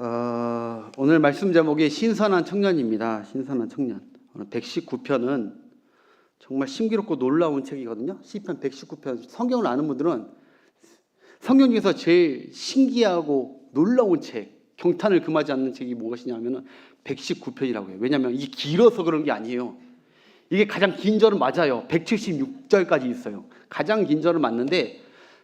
어, 오늘 말씀 제목이 신선한 청년입니다. 신선한 청년. 오늘 119편은 정말 신기롭고 놀라운 책이거든요. 시편 119편 성경을 아는 분들은 성경 중에서 제일 신기하고 놀라운 책, 경탄을 금하지 않는 책이 무엇이냐면은 119편이라고 해요. 왜냐하면 이게 길어서 그런 게 아니에요. 이게 가장 긴 절은 맞아요. 176절까지 있어요. 가장 긴 절은 맞는데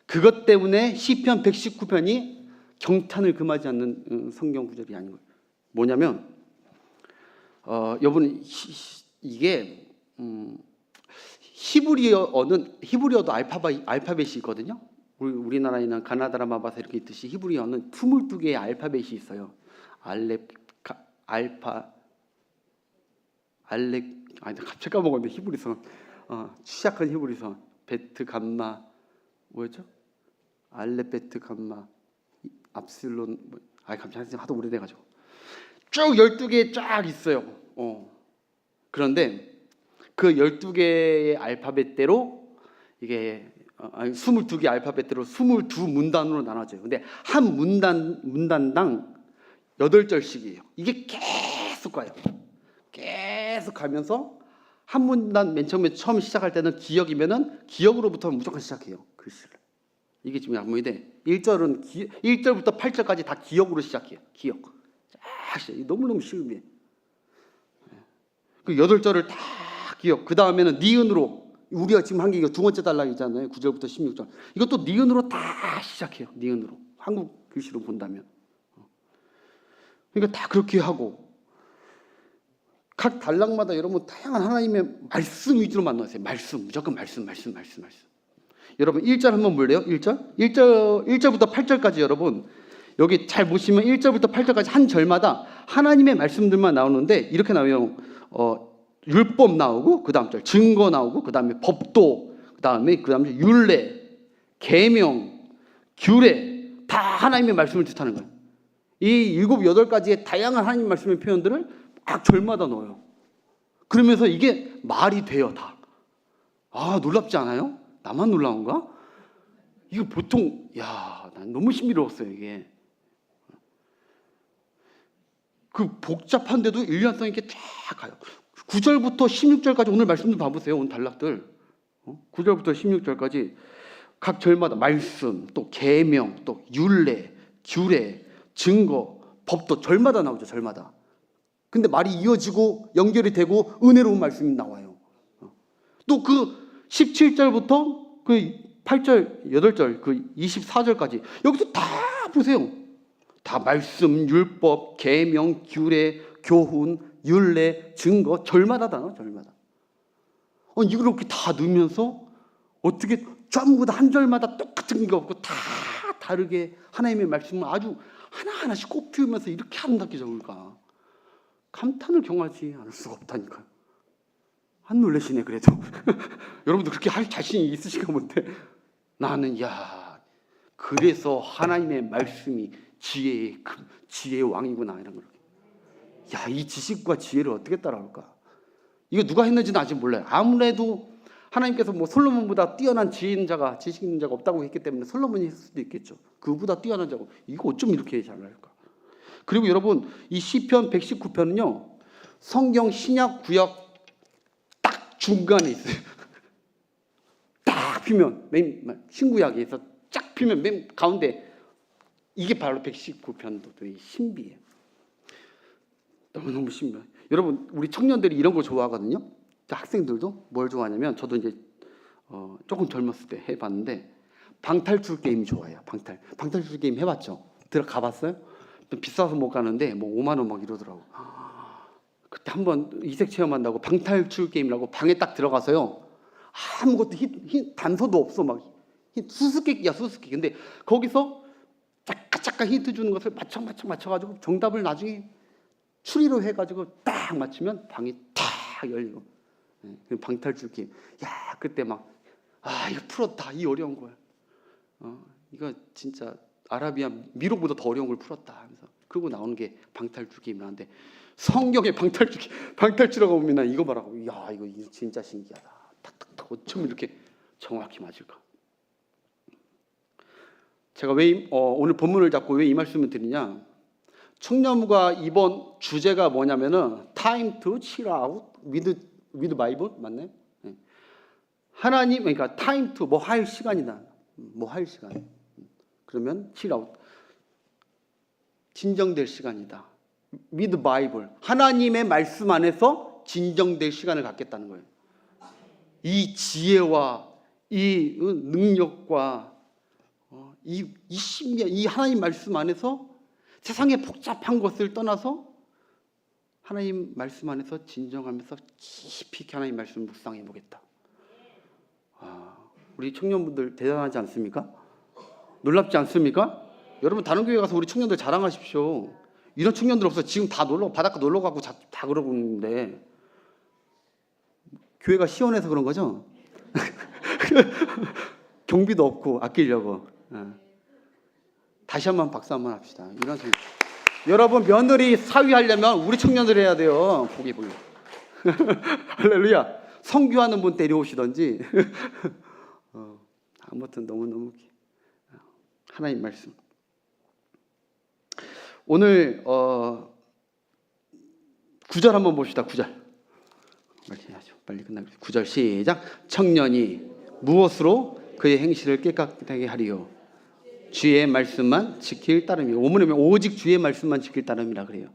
그것 때문에 시편 119편이 경탄을 금하지 않는 음, 성경 구절이 아닌 거예요. 뭐냐면 어, 여러분 이게 음, 히브리어는 히브리어도 알파벳 알파벳이 있거든요. 우리 우리나라에는 가나다라 마바사 이렇게 있듯이 히브리어는 22개의 알파벳이 있어요. 알렙 가- 알파 알렉 아니 갑자기 까먹었네 히브리서 어, 시작한 히브리서 베트 감마 뭐였죠? 알렙 베트 감마 이- 압실론 뭐, 아 갑자기 하도 오래돼 가지고 쭉 12개 쫙 있어요. 어. 그런데 그 12개의 알파벳대로 이게 어, 아니 22개 알파벳대로 22 문단으로 나눠져요. 근데 한 문단 문단당 8절씩이에요. 이게 계속 가요. 계속 가면서 한 문단 맨 처음에 처음 시작할 때는 기억이면은 기억으로부터 무조건 시작해요. 글씨를. 이게 지금 양문인데 1절은 기, 1절부터 8절까지 다 기억으로 시작해요. 기억. 쫙. 너무너무 쉬운데. 그 여덟 절을 다 기억. 그 다음에는 니은으로 우리가 지금 한 게 이거 두 번째 단락이잖아요. 9절부터 16절. 이것도 니은으로 다 시작해요. 니은으로. 한국 글씨로 본다면. 그러니까 다 그렇게 하고 각 단락마다 여러분 다양한 하나님의 말씀 위주로 만나세요. 말씀, 무조건 말씀, 말씀, 말씀, 말씀. 여러분 1절 한번 볼래요? 1절? 1절 1절부터 8절까지 여러분 여기 잘 보시면 1절부터 8절까지 한 절마다 하나님의 말씀들만 나오는데 이렇게 나와요. 어, 율법 나오고 그 다음 절 증거 나오고 그 다음에 법도 그 다음에 그 다음에 율례, 계명, 규례 다 하나님의 말씀을 뜻하는 거예요. 이 일곱 여덟 가지의 다양한 하나님 말씀의 표현들을 막 절마다 넣어요. 그러면서 이게 말이 돼요, 다. 아, 놀랍지 않아요? 나만 놀라운가? 이거 보통 야, 난 너무 신비로웠어요, 이게. 그 복잡한데도 일관성 있게 쫙 가요. 9절부터 16절까지 오늘 말씀도 봐보세요. 오늘 단락들. 어? 9절부터 16절까지 각 절마다 말씀, 또 계명, 또 율례, 규례, 증거, 법도 절마다 나오죠. 절마다. 근데 말이 이어지고 연결이 되고 은혜로운 말씀이 나와요. 또 그 17절부터 그 8절, 8절, 그 24절까지 여기서 다 보세요. 다 말씀, 율법, 계명, 규례, 교훈, 율례, 증거 절마다 다 나와, 절마다. 어, 이렇게 다 넣으면서 어떻게 전부 다 한 절마다 똑같은 게 없고 다 다르게 하나님의 말씀을 아주 하나하나씩 꼽히면서 이렇게 아름답게 적을까? 감탄을 경하지 않을 수가 없다니까요. 안 놀라시네 그래도 여러분도 그렇게 할 자신이 있으신가 본데 나는 야 그래서 하나님의 말씀이 지혜의 금, 지혜의 왕이구나 이런 걸. 야이 지식과 지혜를 어떻게 따라올까? 이거 누가 했는지는 아직 몰라요. 아무래도 하나님께서 뭐 솔로몬보다 뛰어난 지혜인 자가 지식 있는 자가 없다고 했기 때문에 솔로몬이 했을 수도 있겠죠. 그보다 뛰어난 자고 이거 어쩜 이렇게 잘할까? 그리고 여러분 이 시편 119편은요 성경 신약 구약 딱 중간에 있어요. 딱 피면 맨 신구약에서 쫙 피면 맨 가운데 이게 바로 119편도의 신비예요. 너무너무 신비해. 여러분 우리 청년들이 이런 거 좋아하거든요. 학생들도 뭘 좋아하냐면 저도 이제 어, 조금 젊었을 때 해봤는데 방탈출 게임 좋아해요. 방탈 방탈출 게임 해봤죠? 들어가 봤어요? 좀 비싸서 못 가는데 뭐 5만 원 막 이러더라고. 그때 한번 이색 체험한다고 방탈출 게임이라고 방에 딱 들어가서요. 아무것도 힌, 힌, 단서도 없어 막 힌, 수수께끼야 수수께끼. 근데 거기서 잠깐 잠깐 힌트 주는 것을 맞춰 맞춰 맞춰가지고 정답을 나중에 추리로 해가지고 딱 맞추면 방이 탁 열리고 예, 그 방탈출 게임. 야 그때 막 아 이거 풀었다 이 어려운 걸. 어 이거 진짜 아라비아 미로보다 더 어려운 걸 풀었다 하면서 그러고 나오는 게 방탈출 게임이라는데 성경에 방탈출 보면 난 이거 봐라고 야 이거 진짜 신기하다 탁탁탁 어쩜 이렇게 정확히 맞을까 제가 왜 이- 어, 오늘 본문을 잡고 왜 이 말씀을 드리냐 청년부가 이번 주제가 뭐냐면은 time to chill out with with Bible 맞나요? 네. 하나님 그러니까 time to 뭐 할 시간이다. 뭐 할 시간. 그러면 chill out 진정될 시간이다. With Bible 하나님의 말씀 안에서 진정될 시간을 갖겠다는 거예요. 이 지혜와 이 능력과 어, 이, 이 신비한 이 하나님 말씀 안에서 세상의 복잡한 것을 떠나서 하나님 말씀 안에서 진정하면서 깊이 하나님 말씀을 묵상해 보겠다. 아, 우리 청년분들 대단하지 않습니까? 놀랍지 않습니까? 여러분 다른 교회 가서 우리 청년들 자랑하십시오. 이런 청년들 없어 지금 다 놀러 바닷가 놀러 가고 자- 다 그러고 있는데 교회가 시원해서 그런 거죠? 경비도 없고 아끼려고. 예. 다시 한번 박수 한번 합시다. 이런 청 여러분 며느리 사위하려면 우리 청년들 해야 돼요. 보기 보기. 할렐루야. 성교하는 분 데려오시던지. 어, 아무튼 너무 너무 하나님 말씀. 오늘 어, 구절 한번 봅시다. 구절. 빨리 하죠. 빨리 끝나겠습니다. 구절 시작. 청년이 무엇으로 그의 행실을 깨끗하게 하리요? 주의 말씀만 지킬 따름이. 오문에 보면 오직 주의 말씀만 지킬 따름이라 그래요.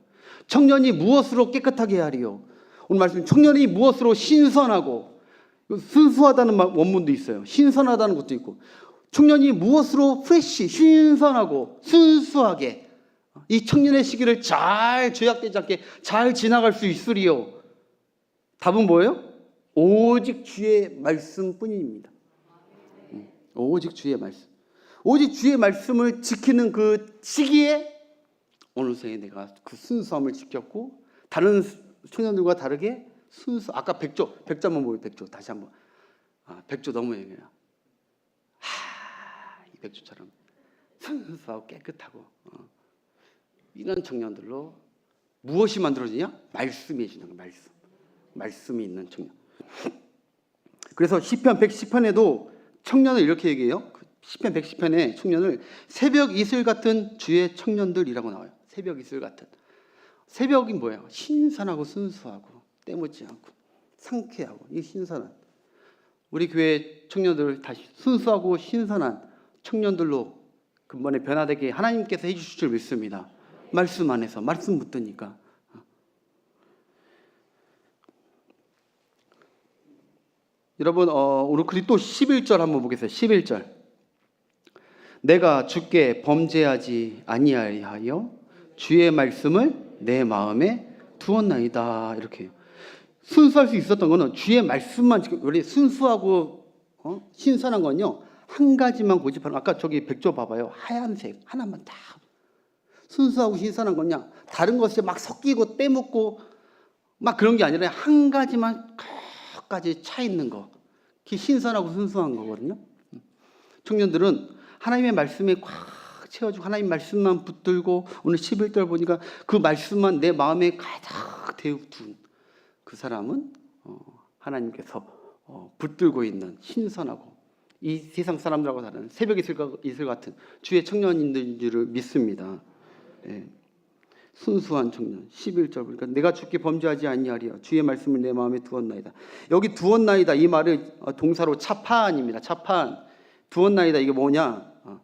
청년이 무엇으로 깨끗하게 하리요? 오늘 말씀 청년이 무엇으로 신선하고 순수하다는 말- 원문도 있어요. 신선하다는 것도 있고 청년이 무엇으로 프레시 신선하고 순수하게 이 청년의 시기를 잘 죄악되지 않게 잘 지나갈 수 있으리요. 답은 뭐예요? 오직 주의 말씀뿐입니다. 음, 오직 주의 말씀. 오직 주의 말씀을 지키는 그 시기에 오늘 생에 내가 그 순수함을 지켰고 다른 청년들과 다르게 순수. 아까 백조 백조 한번 보여 백조 다시 한번. 아, 백조 너무 얘기해요. 하, 이 백조처럼 순수하고 깨끗하고 어. 이런 청년들로 무엇이 만들어지냐? 말씀이 거예요. 말씀. 말씀이 있는 청년. 그래서 시편 110편에도 청년을 이렇게 얘기해요. 그 시편 110편에 청년을 새벽 이슬 같은 주의 청년들이라고 나와요. 새벽 이슬 같은. 새벽이 뭐예요? 신선하고 순수하고 때묻지 않고 상쾌하고 이 신선한 우리 교회 청년들 다시 순수하고 신선한 청년들로 근본에 변화되게 하나님께서 해주실 줄 믿습니다. 말씀 안에서 말씀 붙드니까 여러분 어, 오늘 그리스도 11절 한번 보겠어요. 11절. 내가 주께 범죄하지 아니하여 주의 말씀을 내 마음에 두었나이다. 이렇게 순수할 수 있었던 거는 주의 말씀만 지금 원래 순수하고 어? 신선한 건요 한 가지만 고집하는 아까 저기 백조 봐봐요 하얀색 하나만 다 순수하고 신선한 거냐? 다른 것에 막 섞이고 때묻고 막 그런 게 아니라 한 가지만 끝까지 차 있는 거. 그게 신선하고 순수한 거거든요. 청년들은 하나님의 말씀에 꽉 채워주고 하나님 말씀만 붙들고 오늘 11절 보니까 그 말씀만 내 마음에 가득 데워둔 그 사람은 어, 하나님께서 어, 붙들고 있는 신선하고 이 세상 사람들하고 다른 새벽 이슬, 같은 주의 청년인들인 줄을 믿습니다. 예. 순수한 청년 11절 보니까 내가 주께 범죄하지 아니하리라 주의 말씀을 내 마음에 두었나이다. 여기 두었나이다 이 말을 어, 동사로 차판입니다. 차판 두었나이다 이게 뭐냐? 어,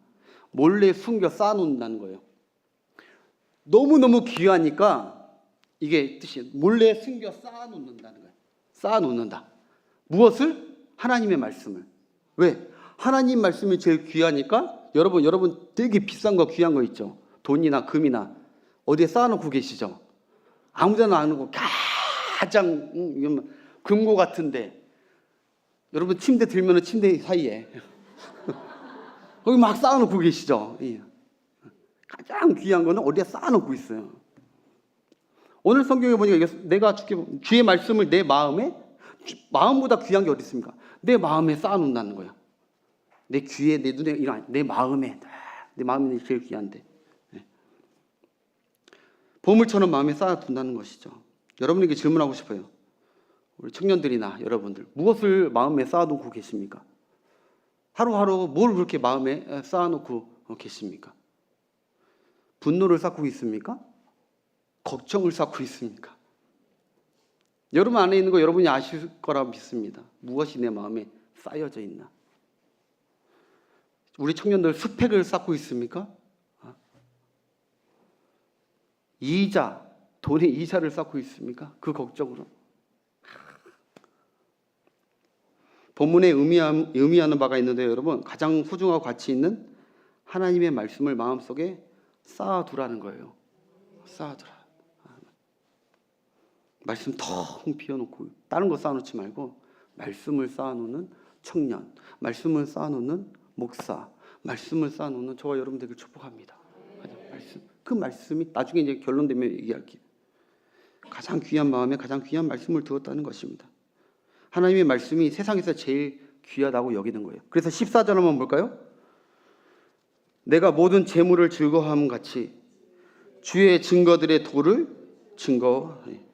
몰래 숨겨 쌓아놓는다는 거예요. 너무 너무 귀하니까 이게 뜻이 몰래 숨겨 쌓아놓는다는 거예요. 쌓아놓는다. 무엇을? 하나님의 말씀을. 왜? 하나님 말씀이 제일 귀하니까 여러분 여러분 되게 비싼 거 귀한 거 있죠. 돈이나 금이나 어디에 쌓아놓고 계시죠. 아무데나 안 놓고 가장 음, 이건 금고 같은데 여러분 침대 들면은 침대 사이에 거기 막 쌓아놓고 계시죠. 예. 가장 귀한 거는 어디에 쌓아놓고 있어요. 오늘 성경에 보니까 내가 주께 주의 말씀을 내 마음에 주- 마음보다 귀한 게 어디 있습니까? 내 마음에 쌓아놓는다는 거야. 내 귀에 내 눈에 이런 내 마음에 내 마음이 제일 귀한데 예. 보물처럼 마음에 쌓아둔다는 것이죠. 여러분에게 질문하고 싶어요. 우리 청년들이나 여러분들 무엇을 마음에 쌓아놓고 계십니까? 하루하루 뭘 그렇게 마음에 쌓아놓고 계십니까? 분노를 쌓고 있습니까? 걱정을 쌓고 있습니까? 여러분 안에 있는 거 여러분이 아실 거라 믿습니다. 무엇이 내 마음에 쌓여져 있나? 우리 청년들 스펙을 쌓고 있습니까? 아. 이자, 돈의 이자를 쌓고 있습니까? 그 걱정으로. 본문에 의미함, 의미하 는 바가 있는데 여러분 가장 소중하고 가치 있는 하나님의 말씀을 마음속에 쌓아두라는 거예요. 쌓아두라. 말씀 텅 비워놓고 다른 거 쌓아놓지 말고 말씀을 쌓아놓는 청년, 말씀을 쌓아놓는 목사, 말씀을 쌓아놓는 저와 여러분 되길 축복합니다. 말씀, 그 말씀이 나중에 이제 결론 되면 얘기할게요. 가장 귀한 마음에 가장 귀한 말씀을 두었다는 것입니다. 하나님의 말씀이 세상에서 제일 귀하다고 여기는 거예요. 그래서 14절 한번 볼까요? 내가 모든 재물을 즐거워함 같이 주의 증거들의 도를 증거하니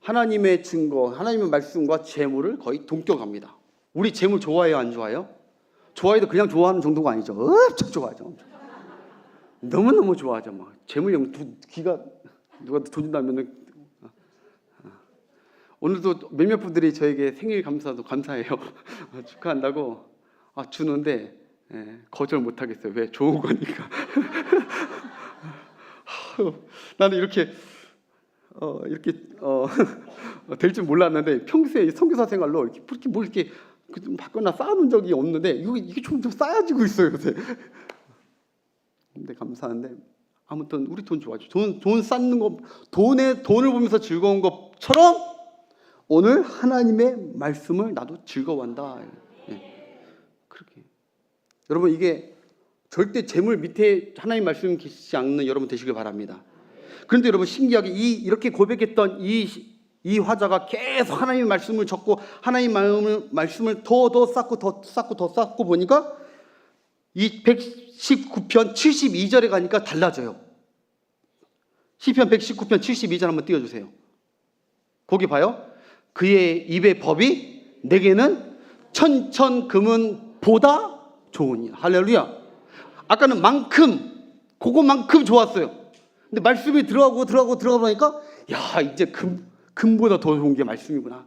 하나님의 증거, 하나님의 말씀과 재물을 거의 동격합니다. 우리 재물 좋아해요, 안 좋아해요? 좋아해도 그냥 좋아하는 정도가 아니죠. 엄청 좋아하죠. 너무 너무 좋아하죠. 막 재물 영 귀가 누가 돈 준다면은 오늘도 몇몇 분들이 저에게 생일 감사도 감사해요. 축하한다고 아, 주는데 예, 거절 못 하겠어요. 왜? 좋은 거니까. 나는 이렇게 어, 이렇게 어, 될 줄 몰랐는데 평소에 선교사 생활로 이렇게 이렇게 뭘 이렇게 좀 받거나 쌓아놓은 적이 없는데 이거 이게 좀, 좀 쌓여지고 있어요 요새. 근데 감사한데 아무튼 우리 돈 좋아죠. 돈, 돈 쌓는 거 돈에 돈을 보면서 즐거운 것처럼 오늘 하나님의 말씀을 나도 즐거워한다. 예. 그렇게 여러분 이게 절대 재물 밑에 하나님 말씀 계시지 않는 여러분 되시길 바랍니다. 그런데 여러분 신기하게 이 이렇게 고백했던 이, 이 화자가 계속 하나님의 말씀을 적고 하나님 마음을 말씀을 더 더 쌓고 더 쌓고 더 쌓고 보니까 이 119편 72절에 가니까 달라져요. 시편 119편 72절 한번 띄워 주세요. 거기 봐요. 그의 입의 법이 내게는 천천 금은 보다 좋으니 할렐루야. 아까는 만큼 그거만큼 좋았어요. 근데 말씀이 들어가고 들어가고 들어가 보니까 야 이제 금 금보다 더 좋은 게 말씀이구나.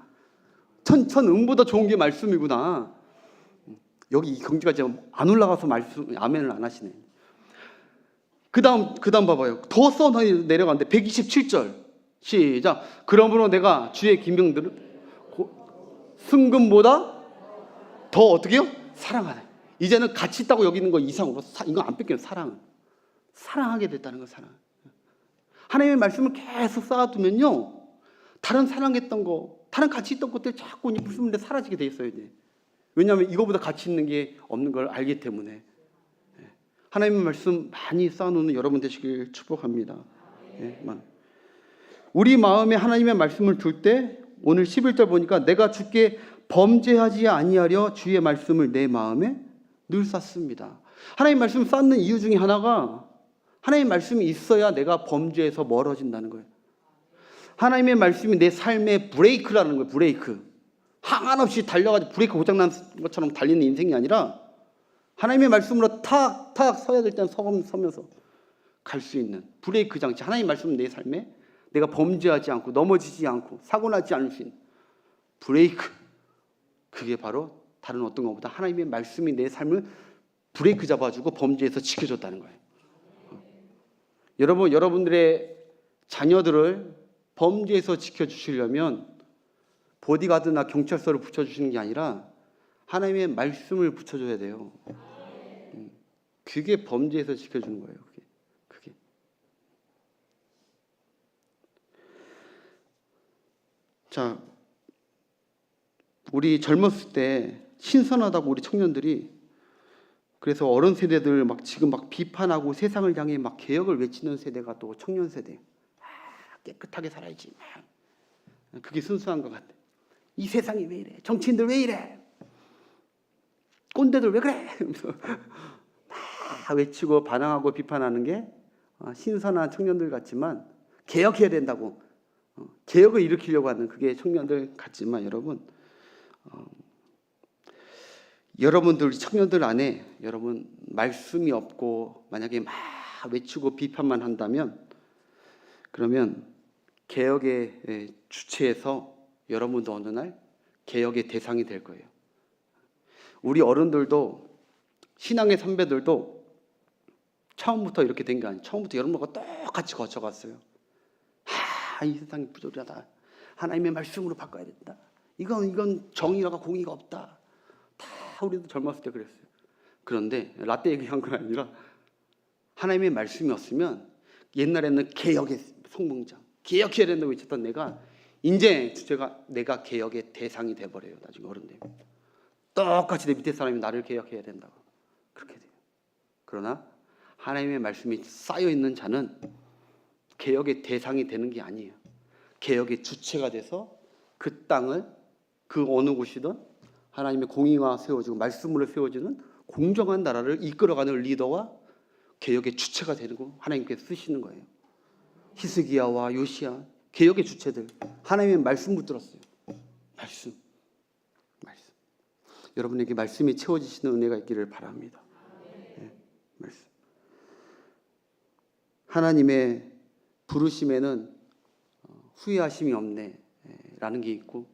천천 음보다 좋은 게 말씀이구나. 여기 이 경지가 지금 안 올라가서 말씀 아멘을 안 하시네. 그다음 그다음 봐봐요. 더써 내려가는데 127절 시작. 그러므로 내가 주의 고- 승금보다 더 어떻게요? 사랑하네. 이제는 가치 있다고 여기는 거 이상으로 사, 이거 안 뺏겨요. 사랑은 사랑하게 됐다는 거 사랑. 하나님의 말씀을 계속 쌓아두면요. 다른 사랑했던 거, 다른 가치 있던 것들 자꾸 이제 데 사라지게 돼 있어요. 이제. 왜냐하면 이거보다 가치 있는 게 없는 걸 알기 때문에. 예. 하나님의 말씀 많이 쌓아놓는 여러분 되시길 축복합니다. 예, 만. 우리 마음에 하나님의 말씀을 둘 때 오늘 11절 보니까 내가 주께 범죄하지 아니하려 주의 말씀을 내 마음에 늘 쌓습니다. 하나님 말씀 쌓는 이유 중에 하나가 하나님 말씀이 있어야 내가 범죄에서 멀어진다는 거예요. 하나님의 말씀이 내 삶의 브레이크라는 거예요. 브레이크. 한없이 달려가지고 브레이크 고장난 것처럼 달리는 인생이 아니라 하나님의 말씀으로 탁탁 서야 될 때는 서- 서면서 갈 수 있는 브레이크 장치. 하나님 말씀은 내 삶에 내가 범죄하지 않고 넘어지지 않고 사고 나지 않을 수 있는 브레이크. 그게 바로 다른 어떤 것보다 하나님의 말씀이 내 삶을 브레이크 잡아주고 범죄에서 지켜줬다는 거예요. 여러분, 여러분들의 자녀들을 범죄에서 지켜주시려면 보디가드나 경찰서를 붙여주시는 게 아니라 하나님의 말씀을 붙여줘야 돼요. 음, 그게 범죄에서 지켜주는 거예요. 그게. 그게. 자, 우리 젊었을 때 신선하다고 우리 청년들이 그래서 어른 세대들 막 지금 막 비판하고 세상을 향해 막 개혁을 외치는 세대가 또 청년 세대. 아, 깨끗하게 살아야지. 막. 그게 순수한 것 같아. 이 세상이 왜 이래? 정치인들 왜 이래? 꼰대들 왜 그래? 다 외치고 반항하고 비판하는 게 어, 신선한 청년들 같지만 개혁해야 된다고 어, 개혁을 일으키려고 하는 그게 청년들 같지만 여러분 어, 여러분들 청년들 안에 여러분 말씀이 없고 만약에 막 외치고 비판만 한다면 그러면 개혁의 예, 주체에서 여러분도 어느 날 개혁의 대상이 될 거예요. 우리 어른들도 신앙의 선배들도 처음부터 이렇게 된 게 아니에요. 처음부터 여러분과 똑같이 거쳐갔어요. 하, 이 세상이 부조리하다. 하나님의 말씀으로 바꿔야 된다. 이건 이건 정의라가 공의가 없다. 다 우리도 젊었을 때 그랬어요. 그런데 라떼 얘기한 건 아니라 하나님의 말씀이 없으면 옛날에는 개혁의 성봉장, 개혁해야 된다고 외쳤던 내가 이제 주제가 내가 개혁의 대상이 돼 버려요. 나중에 어른 되면 똑같이 내 밑에 사람이 나를 개혁해야 된다고 그렇게 돼요. 그러나 하나님의 말씀이 쌓여 있는 자는 개혁의 대상이 되는 게 아니에요. 개혁의 주체가 돼서 그 땅을 그 어느 곳이든 하나님의 공의가 세워지고 말씀으로 세워지는 공정한 나라를 이끌어가는 리더와 개혁의 주체가 되는 거 하나님께서 쓰시는 거예요. 히스기야와 요시야 개혁의 주체들 하나님의 말씀 붙들었어요. 말씀, 말씀. 여러분에게 말씀이 채워지시는 은혜가 있기를 바랍니다. 예, 말씀. 하나님의 부르심에는 어, 후회하심이 없네라는 게 있고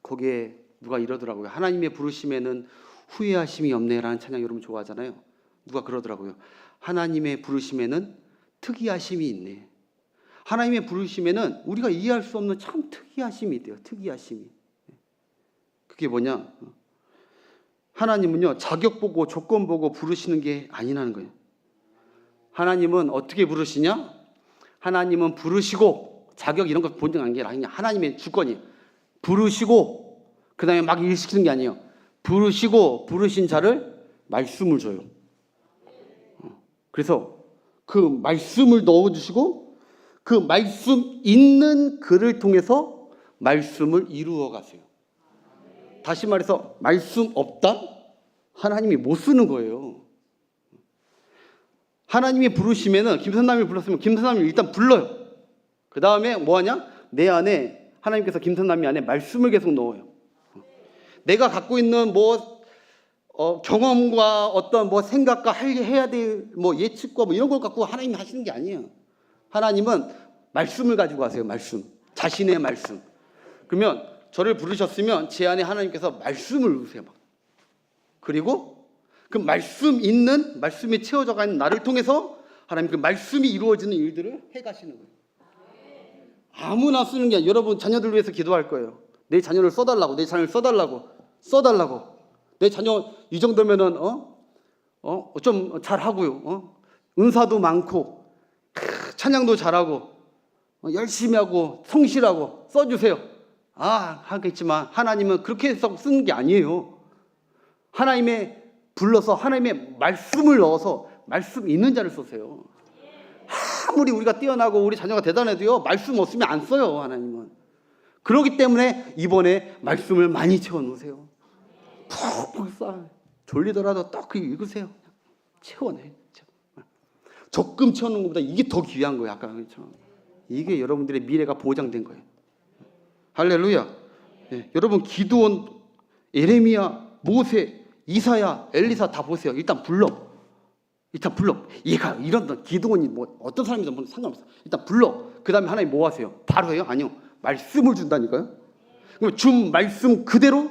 거기에 누가 이러더라고요. 하나님의 부르심에는 후회하심이 없네라는 찬양 여러분 좋아하잖아요. 누가 그러더라고요. 하나님의 부르심에는 특이하심이 있네. 하나님의 부르심에는 우리가 이해할 수 없는 참 특이하심이 있대요. 특이하심이. 그게 뭐냐? 하나님은요 자격 보고 조건 보고 부르시는 게 아니라는 거예요. 하나님은 어떻게 부르시냐? 하나님은 부르시고 자격 이런 거 아닌 게 아니냐? 하나님의 주권이 부르시고 그 다음에 막 일시키는 게 아니에요. 부르시고 부르신 자를 말씀을 줘요. 어, 그래서 그 말씀을 넣어주시고 그 말씀 있는 글을 통해서 말씀을 이루어 가세요. 다시 말해서 말씀 없다? 하나님이 못 쓰는 거예요. 하나님이 부르시면은 김선남이 불렀으면 김선남이 일단 불러요. 그 다음에 뭐 하냐? 내 안에 하나님께서 김선남이 안에 말씀을 계속 넣어요. 내가 갖고 있는 뭐 어, 경험과 어떤 뭐 생각과 할 해야 될 뭐 예측과 뭐 이런 걸 갖고 하나님이 하시는 게 아니에요. 하나님은 말씀을 가지고 가세요. 말씀. 자신의 말씀. 그러면 저를 부르셨으면 제 안에 하나님께서 말씀을 넣으세요. 막. 그리고 그 말씀 있는 말씀이 채워져 가는 나를 통해서 하나님 그 말씀이 이루어지는 일들을 해 가시는 거예요. 아무나 쓰는 게 아니라 여러분 자녀들 위해서 기도할 거예요. 내 자녀를 써달라고, 내 자녀를 써달라고, 써달라고. 내 자녀 이 정도면은 어, 어 좀 잘하고요. 어? 은사도 많고 크, 찬양도 잘하고 어, 열심히 하고 성실하고 써주세요. 아 하겠지만 하나님은 그렇게 해서 쓰는 게 아니에요. 하나님의 불러서 하나님의 말씀을 넣어서 말씀 있는 자를 쏘세요. 아무리 우리가 뛰어나고 우리 자녀가 대단해도요 말씀 없으면 안 써요 하나님은. 그렇기 때문에 이번에 말씀을 많이 채워 놓으세요. 푹푹 쌓아. 졸리더라도 딱 읽으세요. 채워내. 적금 채워놓는 것보다 이게 더 귀한 거예요. 아까 그랬죠. 이게 여러분들의 미래가 보장된 거예요. 할렐루야. 예, 여러분 기도원, 에레미야, 모세, 이사야, 엘리사 다 보세요. 일단 불러. 일단 불러. 얘가 이런 기도원이 뭐 어떤 사람이든 뭐 상관없어. 일단 불러. 그 다음에 하나님 뭐 하세요? 바로 해요? 아니요. 말씀을 준다니까요. 그럼 준 말씀 그대로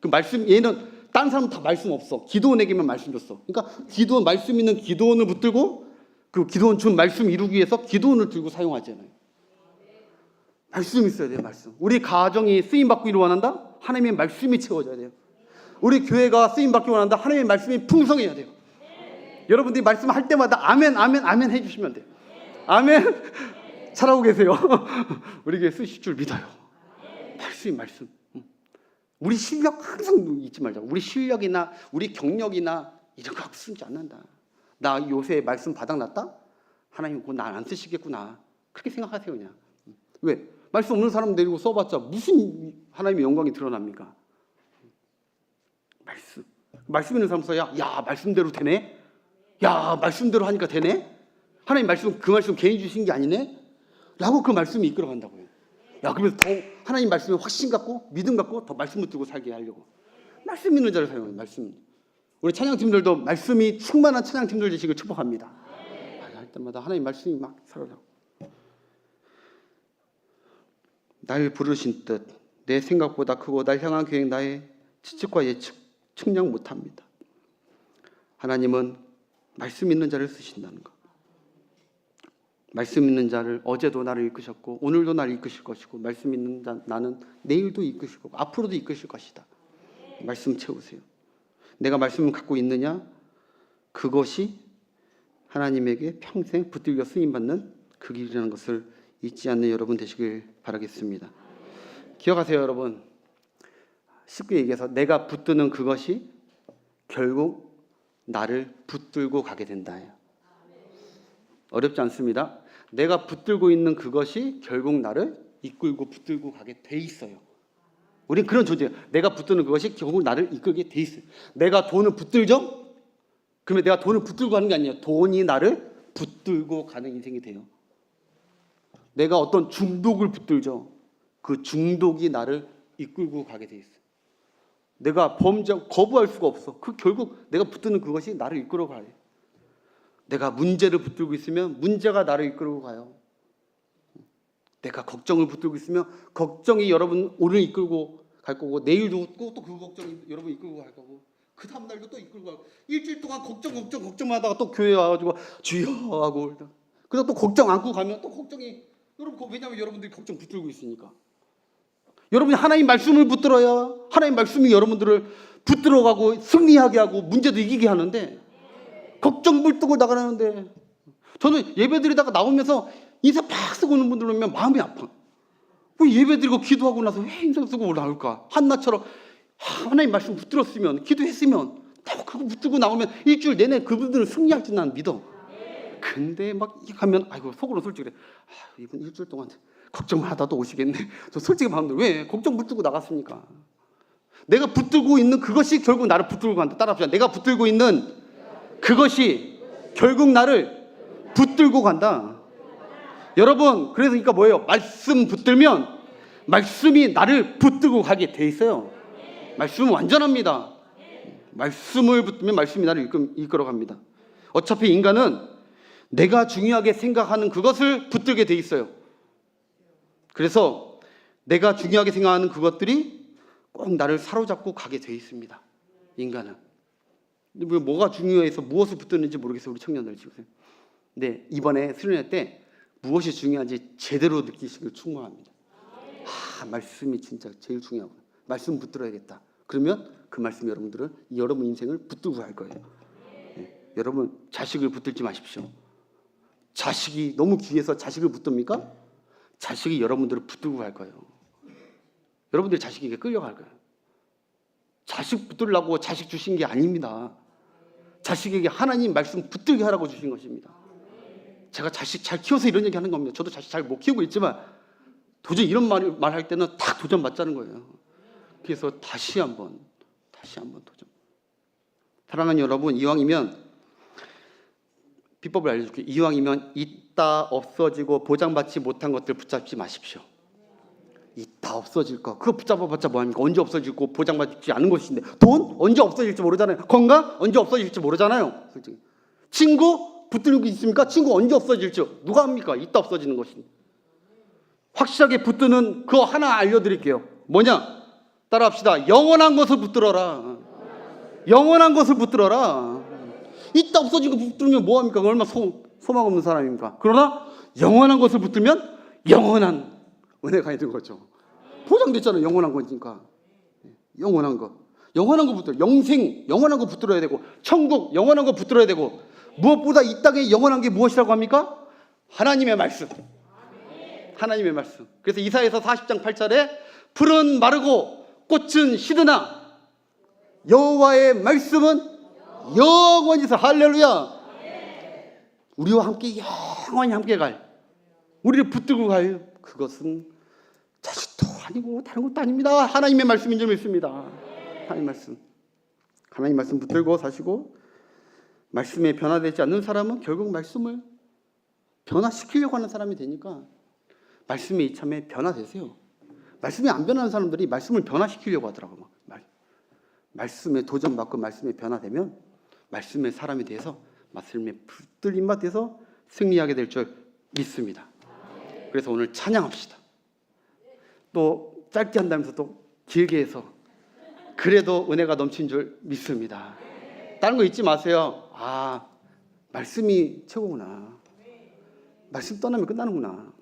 그 말씀 얘는 다른 사람 다 말씀 없어. 기도원에게만 말씀 줬어. 그러니까 기도원 말씀 있는 기도원을 붙들고 그 기도원 준 말씀 이루기 위해서 기도원을 들고 사용하잖아요. 말씀 있어야 돼요. 말씀. 우리 가정이 쓰임 받기를 원한다. 하나님의 말씀이 채워져야 돼요. 우리 교회가 쓰임 받기 원한다. 하나님의 말씀이 풍성해야 돼요. 여러분들이 말씀할 때마다 아멘, 아멘, 아멘 해 주시면 돼요. 아멘. 잘하고 계세요. 우리 교회 쓰실 줄 믿어요. 말씀, 말씀. 우리 실력 항상 잊지 말자. 우리 실력이나 우리 경력이나 이런 거 쓰지 않는다. 나 요새 말씀 바닥났다? 하나님 그거 날안 쓰시겠구나. 그렇게 생각하세요 그냥. 왜? 말씀 없는 사람 데리고 써봤자 무슨 하나님의 영광이 드러납니까? 말씀. 말씀 있는 사람 써야 야 말씀대로 되네. 야 말씀대로 하니까 되네. 하나님 말씀 그 말씀 개인 주신 게 아니네. 라고 그 말씀이 이끌어 간다고요. 야 그러면 더 하나님 말씀에 확신 갖고 믿음 갖고 더 말씀 붙들고 살게 하려고 말씀 있는 자를 사용해요. 말씀. 우리 찬양팀들도 말씀이 충만한 찬양팀들 되시길 축복합니다. 할 때마다 하나님 말씀이 막 살아나고. 날 부르신 뜻, 내 생각보다 크고 날 향한 계획 나의 지측과 예측 측량 못합니다. 하나님은 말씀 있는 자를 쓰신다는 것. 말씀 있는 자를 어제도 나를 이끄셨고 오늘도 나를 이끄실 것이고 말씀 있는 자 나는 내일도 이끄실 거고 앞으로도 이끄실 것이다. 말씀 채우세요. 내가 말씀을 갖고 있느냐? 그것이 하나님에게 평생 붙들려 쓰임 받는 그 길이라는 것을 잊지 않는 여러분 되시길 바라겠습니다. 기억하세요, 여러분. 쉽게 얘기해서 내가 붙드는 그것이 결국 나를 붙들고 가게 된다. 어렵지 않습니다. 내가 붙들고 있는 그것이 결국 나를 이끌고 붙들고 가게 돼 있어요. 우린 그런 존재예요. 내가 붙드는 그것이 결국 나를 이끌게 돼 있어요. 내가 돈을 붙들죠? 그러면 내가 돈을 붙들고 가는 게 아니에요. 돈이 나를 붙들고 가는 인생이 돼요. 내가 어떤 중독을 붙들죠. 그 중독이 나를 이끌고 가게 돼 있어요. 내가 범죄 거부할 수가 없어. 그 결국 내가 붙드는 그것이 나를 이끌어 가요. 내가 문제를 붙들고 있으면 문제가 나를 이끌고 가요. 내가 걱정을 붙들고 있으면 걱정이 여러분 오늘 이끌고 갈 거고 내일도 또 그 걱정이 여러분 이끌고 갈 거고 그 다음 날도 또 이끌고 가고 일주일 동안 걱정 걱정 걱정하다가 또 교회 와가지고 주여 하고 그래서 또 걱정 안고 가면 또 걱정이 여러분 왜냐하면 여러분들이 걱정 붙들고 있으니까. 여러분이 하나님 말씀을 붙들어야 하나님 말씀이 여러분들을 붙들어가고 승리하게 하고 문제도 이기게 하는데 걱정 물뜨고 나가는데 저는 예배드리다가 나오면서 인사 팍 쓰고 오는 분들 보면 마음이 아파. 왜 예배 드리고 기도하고 나서 왜 인사 쓰고 나올까? 한나처럼 하나님 말씀 붙들었으면 기도했으면 딱 그거 붙들고 나오면 일주일 내내 그분들은 승리할 줄난 믿어. 근데 막 하면 아이고 속으로 솔직히 그래. 아, 이분 일주일 동안 걱정하다도 오시겠네. 저 솔직히 마음대로 왜 걱정 붙들고 나갔습니까? 내가 붙들고 있는 그것이 결국 나를 붙들고 간다. 따라합시다. 내가 붙들고 있는 그것이 결국 나를 붙들고 간다. 여러분, 그래서 그러니까 뭐예요? 말씀 붙들면 말씀이 나를 붙들고 가게 돼 있어요. 말씀은 완전합니다. 말씀을 붙들면 말씀이 나를 이끌- 이끌어 갑니다. 어차피 인간은 내가 중요하게 생각하는 그것을 붙들게 돼 있어요. 그래서 내가 중요하게 생각하는 그것들이 꼭 나를 사로잡고 가게 돼 있습니다. 인간은. 근데 왜 뭐가 중요해서 무엇을 붙드는지 모르겠어요. 우리 청년들 지금. 네, 이번에 수련회 때 무엇이 중요한지 제대로 느끼시길 충분합니다. 아, 말씀이 진짜 제일 중요하구나. 말씀 붙들어야겠다. 그러면 그 말씀 여러분들은 여러분 인생을 붙들고 갈 거예요. 네, 여러분 자식을 붙들지 마십시오. 자식이 너무 귀해서 자식을 붙듭니까? 자식이 여러분들을 붙들고 갈 거예요. 여러분들 자식에게 끌려갈 거예요. 자식 붙들라고 자식 주신 게 아닙니다. 자식에게 하나님 말씀 붙들게 하라고 주신 것입니다. 제가 자식 잘 키워서 이런 얘기 하는 겁니다. 저도 자식 잘 못 키우고 있지만 도저히 이런 말, 말할 때는 딱 도전 맞자는 거예요. 그래서 다시 한번, 다시 한번 도전. 사랑하는 여러분, 이왕이면 비법을 알려줄게요. 이왕이면 있다 없어지고 보장받지 못한 것들 붙잡지 마십시오. 있다 없어질 거 그거 붙잡아봤자 뭐합니까? 언제 없어지고 보장받지 않은 것인데 돈 언제 없어질지 모르잖아요. 건강 언제 없어질지 모르잖아요. 솔직히 친구 붙들고 있습니까? 친구 언제 없어질지 누가 합니까? 있다 없어지는 것인데 확실하게 붙드는 그거 하나 알려드릴게요. 뭐냐? 따라합시다. 영원한 것을 붙들어라. 영원한 것을 붙들어라. 있다 없어진 거 붙들면 뭐합니까? 얼마나 소, 소망 없는 사람입니까? 그러나 영원한 것을 붙들면 영원한 은혜가 있는 거죠. 보장됐잖아요. 영원한 거니까. 영원한 거. 영원한 거 붙들어. 영생, 영원한 거 붙들어야 되고, 천국, 영원한 거 붙들어야 되고, 무엇보다 이 땅에 영원한 게 무엇이라고 합니까? 하나님의 말씀. 하나님의 말씀. 그래서 이사에서 40장 8절에 풀은 마르고 꽃은 시드나 여호와의 말씀은 영원히 있어. 할렐루야. 우리와 함께 영원히 함께 갈 우리를 붙들고 갈 그것은 자식도 아니고 다른 것도 아닙니다. 하나님의 말씀인 줄 믿습니다. 하나님 말씀. 하나님 말씀 붙들고 사시고 말씀에 변화되지 않는 사람은 결국 말씀을 변화시키려고 하는 사람이 되니까 말씀에 이참에 변화되세요. 말씀이 안 변하는 사람들이 말씀을 변화시키려고 하더라고요. 말씀에 도전받고 말씀에 변화되면 말씀의 사람이 돼서 말씀에 붙들림 받아서 승리하게 될 줄 믿습니다. 그래서 오늘 찬양합시다. 또 짧게 한다면서 또 길게 해서 그래도 은혜가 넘친 줄 믿습니다. 다른 거 잊지 마세요. 아 말씀이 최고구나. 말씀 떠나면 끝나는구나.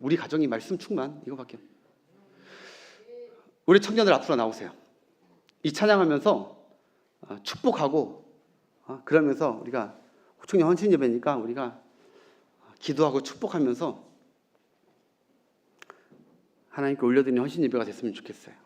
우리 가정이 말씀 충만 이거밖에. 우리 청년들 앞으로 나오세요. 이 찬양하면서 어, 축복하고 어, 그러면서 우리가 청년 헌신 예배니까 우리가 기도하고 축복하면서 하나님께 올려드리는 헌신 예배가 됐으면 좋겠어요. 자,